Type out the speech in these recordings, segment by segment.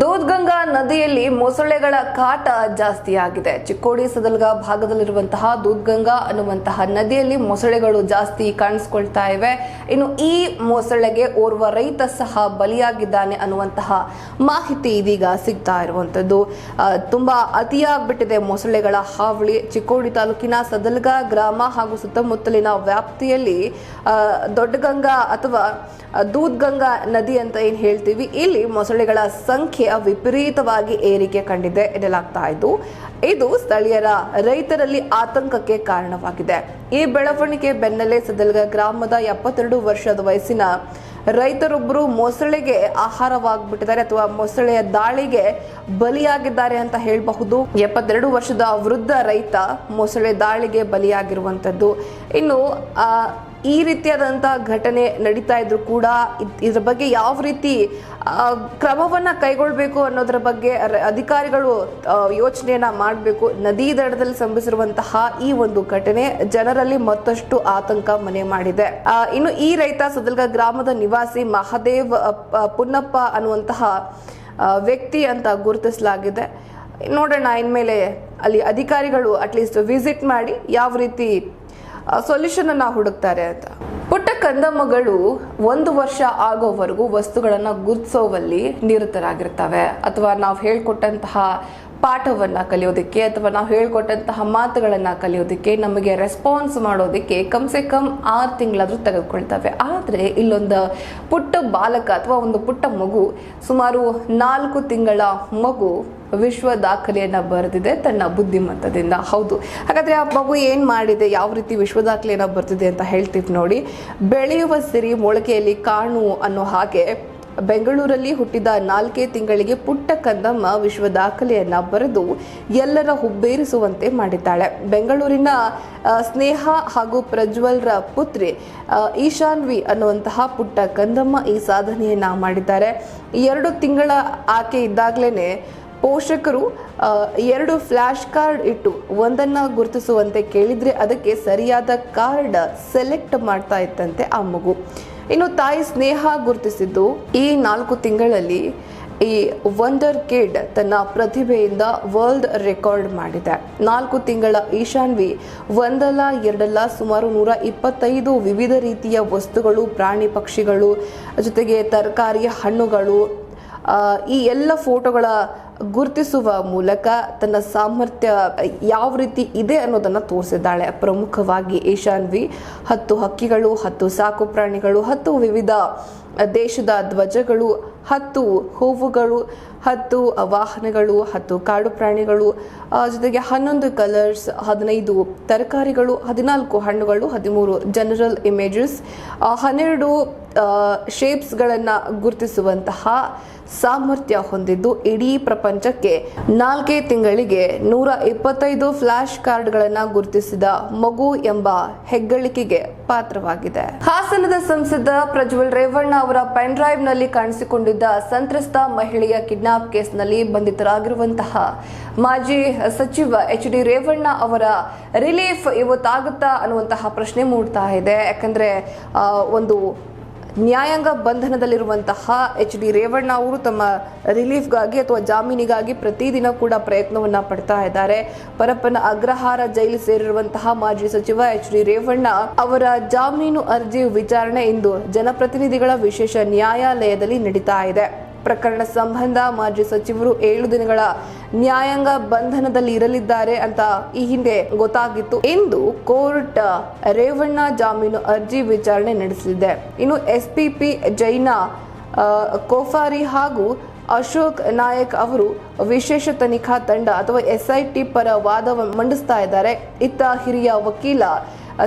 ದೂದ್ಗಂಗಾ ನದಿಯಲ್ಲಿ ಮೊಸಳೆಗಳ ಕಾಟ ಜಾಸ್ತಿಯಾಗಿದೆ. ಚಿಕ್ಕೋಡಿ ಸದಲ್ಗ ಭಾಗದಲ್ಲಿರುವಂತಹ ದೂದ್ಗಂಗಾ ಅನ್ನುವಂತಹ ನದಿಯಲ್ಲಿ ಮೊಸಳೆಗಳು ಜಾಸ್ತಿ ಕಾಣಿಸ್ಕೊಳ್ತಾ ಇವೆ. ಇನ್ನು ಈ ಮೊಸಳೆಗೆ ಓರ್ವ ರೈತ ಸಹ ಬಲಿಯಾಗಿದ್ದಾನೆ ಅನ್ನುವಂತಹ ಮಾಹಿತಿ ಇದೀಗ ಸಿಗ್ತಾ ಇರುವಂತದ್ದು ಆ, ತುಂಬಾ ಅತಿಯಾಗ್ಬಿಟ್ಟಿದೆ ಮೊಸಳೆಗಳ ಹಾವಳಿ. ಚಿಕ್ಕೋಡಿ ತಾಲೂಕಿನ ಸದಲ್ಗ ಗ್ರಾಮ ಹಾಗೂ ಸುತ್ತಮುತ್ತಲಿನ ವ್ಯಾಪ್ತಿಯಲ್ಲಿ ದೊಡ್ಡಗಂಗಾ ಅಥವಾ ದೂದ್ಗಂಗಾ ನದಿ ಅಂತ ಏನು ಹೇಳ್ತೀವಿ. ಇಲ್ಲಿ ಮೊಸಳೆಗಳ ಸಂಖ್ಯೆ ವಿಪರೀತವಾಗಿ ಏರಿಕೆ ಕಂಡಿದೆ ಎನ್ನಲಾಗ್ತಾ ಇದ್ದು, ಇದು ಸ್ಥಳೀಯರ ರೈತರಲ್ಲಿ ಆತಂಕಕ್ಕೆ ಕಾರಣವಾಗಿದೆ. ಈ ಬೆಳವಣಿಗೆ ಬೆನ್ನಲ್ಲೇ ಸದಲ್ಗ ಗ್ರಾಮದ ಎಪ್ಪತ್ತೆರಡು ವರ್ಷದ ವಯಸ್ಸಿನ ರೈತರೊಬ್ಬರು ಮೊಸಳೆಗೆ ಆಹಾರವಾಗ್ಬಿಟ್ಟಿದ್ದಾರೆ ಅಥವಾ ಮೊಸಳೆಯ ದಾಳಿಗೆ ಬಲಿಯಾಗಿದ್ದಾರೆ ಅಂತ ಹೇಳಬಹುದು. ಎಪ್ಪತ್ತೆರಡು ವರ್ಷದ ವೃದ್ಧ ರೈತ ಮೊಸಳೆ ದಾಳಿಗೆ ಬಲಿಯಾಗಿರುವಂತದ್ದು ಇನ್ನು ಈ ರೀತಿಯಾದಂತಹ ಘಟನೆ ನಡೀತಾ ಇದ್ರು ಕೂಡ ಇದ್- ಇದ್ರ ಬಗ್ಗೆ ಯಾವ ರೀತಿ ಕ್ರಮವನ್ನ ಕೈಗೊಳ್ಬೇಕು ಅನ್ನೋದ್ರ ಬಗ್ಗೆ ಅಧಿಕಾರಿಗಳು ಯೋಚನೆಯನ್ನ ಮಾಡಬೇಕು. ನದಿ ದಡದಲ್ಲಿ ಸಂಭವಿಸಿರುವಂತಹ ಈ ಒಂದು ಘಟನೆ ಜನರಲ್ಲಿ ಮತ್ತಷ್ಟು ಆತಂಕ ಮನೆ ಮಾಡಿದೆ. ಇನ್ನು ಈ ರೈತ ಸದಲ್ಗ ಗ್ರಾಮದ ನಿವಾಸಿ ಮಹಾದೇವ್ ಪುನ್ನಪ್ಪ ಅನ್ನುವಂತಹ ವ್ಯಕ್ತಿ ಅಂತ ಗುರುತಿಸಲಾಗಿದೆ. ನೋಡೋಣ, ಇನ್ಮೇಲೆ ಅಲ್ಲಿ ಅಧಿಕಾರಿಗಳು ಅಟ್ಲೀಸ್ಟ್ ವಿಸಿಟ್ ಮಾಡಿ ಯಾವ ರೀತಿ ಸೊಲ್ಯೂಷನ್ ಅನ್ನ ಹುಡುಕ್ತಾರೆ ಅಂತ. ಪುಟ್ಟ ಕಂದಮ್ಮಗಳು ಒಂದು ವರ್ಷ ಆಗೋವರೆಗೂ ವಸ್ತುಗಳನ್ನ ಗುರುತಿಸೋವಲ್ಲಿ ನಿರತರಾಗಿರ್ತವೆ. ಅಥವಾ ನಾವು ಹೇಳ್ಕೊಟ್ಟಂತಹ ಪಾಠವನ್ನ ಕಲಿಯೋದಕ್ಕೆ ಅಥವಾ ನಾವು ಹೇಳ್ಕೊಟ್ಟಂತಹ ಮಾತುಗಳನ್ನ ಕಲಿಯೋದಕ್ಕೆ ನಮಗೆ ರೆಸ್ಪಾನ್ಸ್ ಮಾಡೋದಕ್ಕೆ ಕಮ್ ಸೆ ಕಮ್ ಆರು ತಿಂಗಳಾದ್ರೂ ತೆಗೆದುಕೊಳ್ತವೆ. ಆದ್ರೆ ಇಲ್ಲೊಂದು ಪುಟ್ಟ ಬಾಲಕ ಅಥವಾ ಒಂದು ಪುಟ್ಟ ಮಗು ಸುಮಾರು ನಾಲ್ಕು ತಿಂಗಳ ಮಗು ವಿಶ್ವ ದಾಖಲೆಯನ್ನ ಬರೆದಿದೆ ತನ್ನ ಬುದ್ಧಿಮತ್ತದಿಂದ ಹೌದು. ಹಾಗಾದ್ರೆ ಆ ಮಗು ಏನ್ ಮಾಡಿದೆ? ಯಾವ ರೀತಿ ವಿಶ್ವ ದಾಖಲೆಯನ್ನ ಬರ್ತಿದೆ ಅಂತ ಹೇಳ್ತೀವಿ ನೋಡಿ. ಬೆಳೆಯುವ ಸಿರಿ ಮೊಳಕೆಯಲ್ಲಿ ಕಾಣು ಅನ್ನೋ ಹಾಗೆ ಬೆಂಗಳೂರಲ್ಲಿ ಹುಟ್ಟಿದ ನಾಲ್ಕೇ ತಿಂಗಳಿಗೆ ಪುಟ್ಟ ಕಂದಮ್ಮ ವಿಶ್ವ ದಾಖಲೆಯನ್ನ ಬರೆದು ಎಲ್ಲರ ಹುಬ್ಬೇರಿಸುವಂತೆ ಮಾಡಿದ್ದಾಳೆ. ಬೆಂಗಳೂರಿನ ಸ್ನೇಹ ಹಾಗೂ ಪ್ರಜ್ವಲ್ರ ಪುತ್ರಿ ಈಶಾನ್ವಿ ಅನ್ನುವಂತಹ ಪುಟ್ಟ ಕಂದಮ್ಮ ಈ ಸಾಧನೆಯನ್ನ ಮಾಡಿದ್ದಾರೆ. ಎರಡು ತಿಂಗಳ ಆಕೆ ಇದ್ದಾಗಲೇ ಪೋಷಕರು ಎರಡು ಫ್ಲ್ಯಾಶ್ ಕಾರ್ಡ್ ಇಟ್ಟು ಒಂದನ್ನು ಗುರುತಿಸುವಂತೆ ಕೇಳಿದರೆ ಅದಕ್ಕೆ ಸರಿಯಾದ ಕಾರ್ಡ್ ಸೆಲೆಕ್ಟ್ ಮಾಡ್ತಾ ಇತ್ತಂತೆ ಆ ಮಗು. ಇನ್ನು ತಾಯಿ ಸ್ನೇಹ ಗುರುತಿಸಿದ್ದು ಈ ನಾಲ್ಕು ತಿಂಗಳಲ್ಲಿ ಈ ವಂಡರ್ ಕಿಡ್ ತನ್ನ ಪ್ರತಿಭೆಯಿಂದ ವರ್ಲ್ಡ್ ರೆಕಾರ್ಡ್ ಮಾಡಿದೆ. ನಾಲ್ಕು ತಿಂಗಳ ಈಶಾನ್ವಿ, ಒಂದಲ್ಲ, ಎರಡಲ್ಲ, ಸುಮಾರು ನೂರ ಇಪ್ಪತ್ತೈದು ವಿವಿಧ ರೀತಿಯ ವಸ್ತುಗಳು, ಪ್ರಾಣಿ ಪಕ್ಷಿಗಳು, ಜೊತೆಗೆ ತರಕಾರಿ ಹಣ್ಣುಗಳು ಈ ಎಲ್ಲ ಫೋಟೋಗಳ ಗುರುತಿಸುವ ಮೂಲಕ ತನ್ನ ಸಾಮರ್ಥ್ಯ ಯಾವ ರೀತಿ ಇದೆ ಅನ್ನೋದನ್ನು ತೋರಿಸಿದ್ದಾಳೆ. ಪ್ರಮುಖವಾಗಿ ಈಶಾನ್ವಿ ಹತ್ತು ಹಕ್ಕಿಗಳು, ಹತ್ತು ಸಾಕು ಪ್ರಾಣಿಗಳು, ಹತ್ತು ವಿವಿಧ ದೇಶದ ಧ್ವಜಗಳು ಹತ್ತು ಹೂವುಗಳು, ಹತ್ತು ವಾಹನಗಳು, ಹತ್ತು ಕಾಡು ಪ್ರಾಣಿಗಳು ಜೊತೆಗೆ ಹನ್ನೊಂದು ಕಲರ್ಸ್ ಹದಿನೈದು ತರಕಾರಿಗಳು, ಹದಿನಾಲ್ಕು ಹಣ್ಣುಗಳು, ಹದಿಮೂರು ಜನರಲ್ ಇಮೇಜಸ್ ಹನ್ನೆರಡು ಶೇಪ್ಸ್ಗಳನ್ನು ಗುರುತಿಸುವಂತಹ ಸಾಮರ್ಥ್ಯ ಹೊಂದಿದ್ದು ಇಡೀ ಪ್ರಪಂಚಕ್ಕೆ ನಾಲ್ಕೇ ತಿಂಗಳಿಗೆ ನೂರ ಇಪ್ಪತ್ತೈದು ಫ್ಲಾಶ್ ಕಾರ್ಡ್ಗಳನ್ನು ಗುರುತಿಸಿದ ಮಗು ಎಂಬ ಹೆಗ್ಗಳಿಕೆಗೆ ಪಾತ್ರವಾಗಿದೆ. ಹಾಸನದ ಸಂಸದ ಪ್ರಜ್ವಲ್ ರೇವಣ್ಣ ಅವರ ಪೆನ್ ಡ್ರೈವ್ನಲ್ಲಿ ಕಾಣಿಸಿಕೊಂಡಿದ್ದ ಸಂತ್ರಸ್ತ ಮಹಿಳೆಯ ಕಿಡ್ನಾಪ್ ಕೇಸ್ನಲ್ಲಿ ಬಂಧಿತರಾಗಿರುವಂತಹ ಮಾಜಿ ಸಚಿವ ಎಚ್ ಡಿ ರೇವಣ್ಣ ಅವರ ರಿಲೀಫ್ ಇವತ್ತಾಗುತ್ತಾ ಅನ್ನುವಂತಹ ಪ್ರಶ್ನೆ ಮೂಡ್ತಾ ಇದೆ. ಯಾಕಂದ್ರೆ ಒಂದು ನ್ಯಾಯಾಂಗ ಬಂಧನದಲ್ಲಿರುವಂತಹ ಎಚ್ ಡಿ ರೇವಣ್ಣ ಅವರು ತಮ್ಮ ರಿಲೀಫ್ಗಾಗಿ ಅಥವಾ ಜಾಮೀನಿಗಾಗಿ ಪ್ರತಿದಿನ ಕೂಡ ಪ್ರಯತ್ನವನ್ನ ಪಡ್ತಾ ಇದ್ದಾರೆ. ಪರಪ್ಪನ ಅಗ್ರಹಾರ ಜೈಲು ಸೇರಿರುವಂತಹ ಮಾಜಿ ಸಚಿವ ಎಚ್ ಡಿ ರೇವಣ್ಣ ಅವರ ಜಾಮೀನು ಅರ್ಜಿ ವಿಚಾರಣೆ ಇಂದು ಜನಪ್ರತಿನಿಧಿಗಳ ವಿಶೇಷ ನ್ಯಾಯಾಲಯದಲ್ಲಿ ನಡೀತಾ ಇದೆ. ಪ್ರಕರಣ ಸಂಬಂಧ ಮಾಜಿ ಸಚಿವರು ಏಳು ದಿನಗಳ ನ್ಯಾಯಾಂಗ ಬಂಧನದಲ್ಲಿ ಇರಲಿದ್ದಾರೆ ಅಂತ ಈ ಹಿಂದೆ ಗೊತ್ತಾಗಿತ್ತು. ಇಂದು ಕೋರ್ಟ್ ರೇವಣ್ಣ ಜಾಮೀನು ಅರ್ಜಿ ವಿಚಾರಣೆ ನಡೆಸಲಿದೆ. ಇನ್ನು ಎಸ್ಪಿಪಿ ಜೈನಾ ಕೋಫಾರಿ ಹಾಗೂ ಅಶೋಕ್ ನಾಯಕ್ ಅವರು ವಿಶೇಷ ತನಿಖಾ ತಂಡ ಅಥವಾ ಎಸ್ಐಟಿ ಪರ ವಾದ ಮಂಡಿಸ್ತಾ ಇದ್ದಾರೆ. ಇತ್ತ ಹಿರಿಯ ವಕೀಲ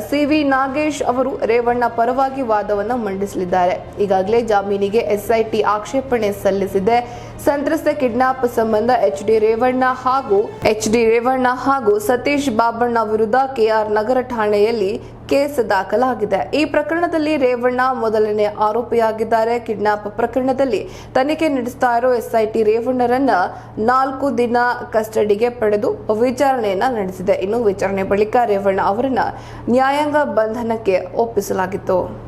ಸಿ ವಿ ನಾಗೇಶ್ ಅವರು ರೇವಣ್ಣ ಪರವಾಗಿ ವಾದವನ್ನು ಮಂಡಿಸಲಿದ್ದಾರೆ. ಈಗಾಗಲೇ ಜಾಮೀನಿಗೆ ಎಸ್ಐಟಿ ಆಕ್ಷೇಪಣೆ ಸಲ್ಲಿಸಿದೆ. ಸಂತ್ರಸ್ತ ಕಿಡ್ನಾಪ್ ಸಂಬಂಧ ಎಚ್ ಡಿ ರೇವಣ್ಣ ಹಾಗೂ ಎಚ್ ಡಿ ರೇವಣ್ಣ ಹಾಗೂ ಸತೀಶ್ ಬಾಬಣ್ಣ ವಿರುದ್ಧ ಕೆಆರ್ ನಗರ ಠಾಣೆಯಲ್ಲಿ ಕೇಸ್ ದಾಖಲಾಗಿದೆ. ಈ ಪ್ರಕರಣದಲ್ಲಿ ರೇವಣ್ಣ ಮೊದಲನೇ ಆರೋಪಿಯಾಗಿದ್ದಾರೆ. ಕಿಡ್ನಾಪ್ ಪ್ರಕರಣದಲ್ಲಿ ತನಿಖೆ ನಡೆಸ್ತಾ ಇರೋ ಎಸ್ಐಟಿ ರೇವಣ್ಣರನ್ನ ನಾಲ್ಕು ದಿನ ಕಸ್ಟಡಿಗೆ ಪಡೆದು ವಿಚಾರಣೆಯನ್ನ ನಡೆಸಿದೆ. ಇನ್ನು ವಿಚಾರಣೆ ಬಳಿಕ ರೇವಣ್ಣ ಅವರನ್ನ ನ್ಯಾಯಾಂಗ ಬಂಧನಕ್ಕೆ ಒಪ್ಪಿಸಲಾಗಿತ್ತು.